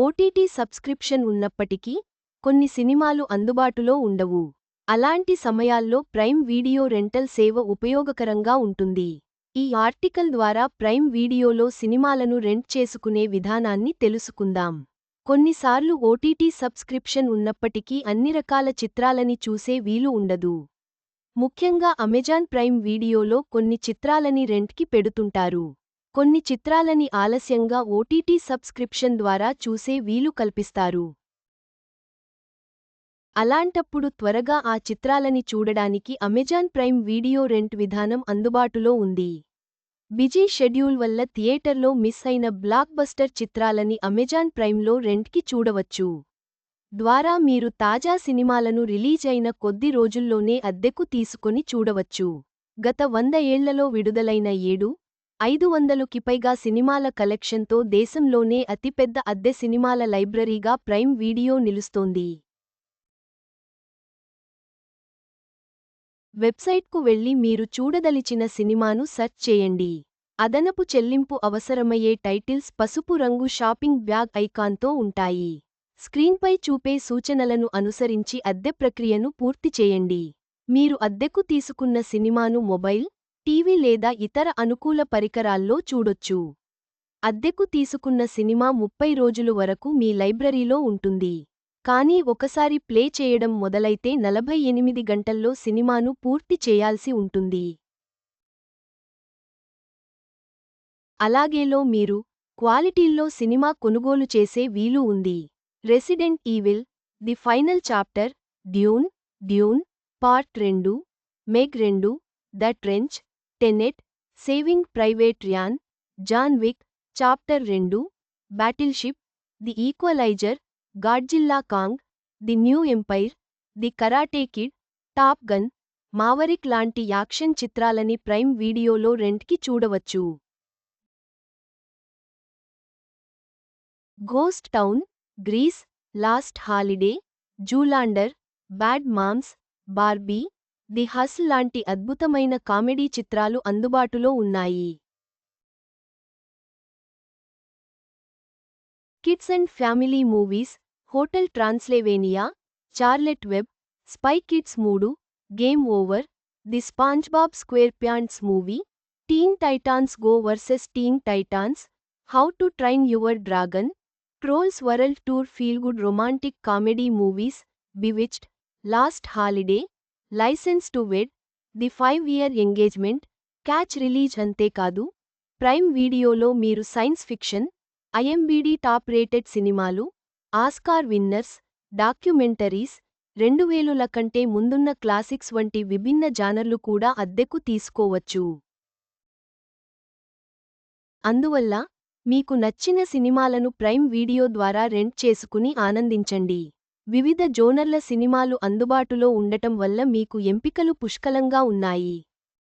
OTT subscription ఉన్నప్పటికీ కొన్ని సినిమాలు అందుబాటులో ఉండవు. అలాంటి సమయాల్లో ప్రైమ్ వీడియో రెంటల్ సేవ ఉపయోగకరంగా ఉంటుంది. ఈ ఆర్టికల్ ద్వారా ప్రైమ్ వీడియోలో సినిమాలను రెంట్ చేసుకునే విధానాన్ని తెలుసుకుందాం. కొన్నిసార్లు ఓటీటీ సబ్స్క్రిప్షన్ ఉన్నప్పటికీ అన్ని రకాల చిత్రాలని చూసే వీలు ఉండదు. ముఖ్యంగా అమెజాన్ ప్రైమ్ వీడియోలో కొన్ని చిత్రాలని రెంట్కి పెడుతుంటారు. కొన్ని చిత్రాలని ఆలస్యంగా ఓటీటీ సబ్స్క్రిప్షన్ ద్వారా చూసే వీలు కల్పిస్తారు. అలాంటప్పుడు త్వరగా ఆ చిత్రాలని చూడడానికి అమెజాన్ ప్రైమ్ వీడియో రెంట్ విధానం అందుబాటులో ఉంది. బిజీ షెడ్యూల్ వల్ల థియేటర్లో మిస్ అయిన బ్లాక్ బస్టర్ చిత్రాలని అమెజాన్ ప్రైమ్లో రెంట్కి చూడవచ్చు. ద్వారా మీరు తాజా సినిమాలను రిలీజ్ అయిన కొద్ది రోజుల్లోనే అద్దెకు తీసుకొని చూడవచ్చు. గత వంద ఏళ్ళలో విడుదలైన ఏడు ఐదు వందలుకి పైగా సినిమాల కలెక్షన్తో దేశంలోనే అతిపెద్ద అద్దె సినిమాల లైబ్రరీగా ప్రైమ్ వీడియో నిలుస్తోంది. వెబ్సైట్కు వెళ్ళి మీరు చూడదలిచిన సినిమాను సెర్చ్ చేయండి. అదనపు చెల్లింపు అవసరమయ్యే టైటిల్స్ పసుపు రంగు షాపింగ్ బ్యాగ్ ఐకాన్తో ఉంటాయి. స్క్రీన్పై చూపే సూచనలను అనుసరించి అద్దె ప్రక్రియను పూర్తి చేయండి. మీరు అద్దెకు తీసుకున్న సినిమాను మొబైల్ టీవీ లేదా ఇతర అనుకూల పరికరాల్లో చూడొచ్చు. అద్దెకు తీసుకున్న సినిమా ముప్పై రోజులు వరకు మీ లైబ్రరీలో ఉంటుంది. కానీ ఒకసారి ప్లే చేయడం మొదలైతే నలభై ఎనిమిది గంటల్లో సినిమాను పూర్తి చేయాల్సి ఉంటుంది. అలాగేలో మీరు క్వాలిటీల్లో సినిమా కొనుగోలు చేసే వీలు ఉంది. Resident evil the final chapter Dune Dune part రెండు మెగ్ రెండు the trench Tenet saving private Ryan John Wick chapter రెండు battleship the equalizer Godzilla Kong the new empire the karate kid top gun Maverick లాంటి action చిత్రాలని prime వీడియోలో రెంట్కి చూడవచ్చు. Ghost town grease last holiday Zoolander bad moms Barbie the has లాంటి అద్భుతమైన comedy చిత్రాలు అందుబాటులో ఉన్నాయి. Kids and family movies hotel Transylvania Charlotte web spy kids మూడు game over the SpongeBob square pants movie teen titans go versus teen titans how to train your dragon trolls world tour feel good romantic comedy movies bewitched last holiday licence to wed the five year engagement catch release అంతేకాదు prime వీడియోలో మీరు science fiction ఐఎంబీడీ top rated సినిమాలు Oscar winners documentaries రెండు వేలుల కంటే ముందున్న classics వంటి విభిన్న జానర్లు కూడా అద్దెకు తీసుకోవచ్చు. అందువల్ల మీకు నచ్చిన సినిమాలను ప్రైమ్ వీడియో ద్వారా రెంట్ చేసుకుని ఆనందించండి. వివిధ జోనర్ల సినిమాలు అందుబాటులో ఉండటం వల్ల మీకు ఎంపికలు పుష్కలంగా ఉన్నాయి.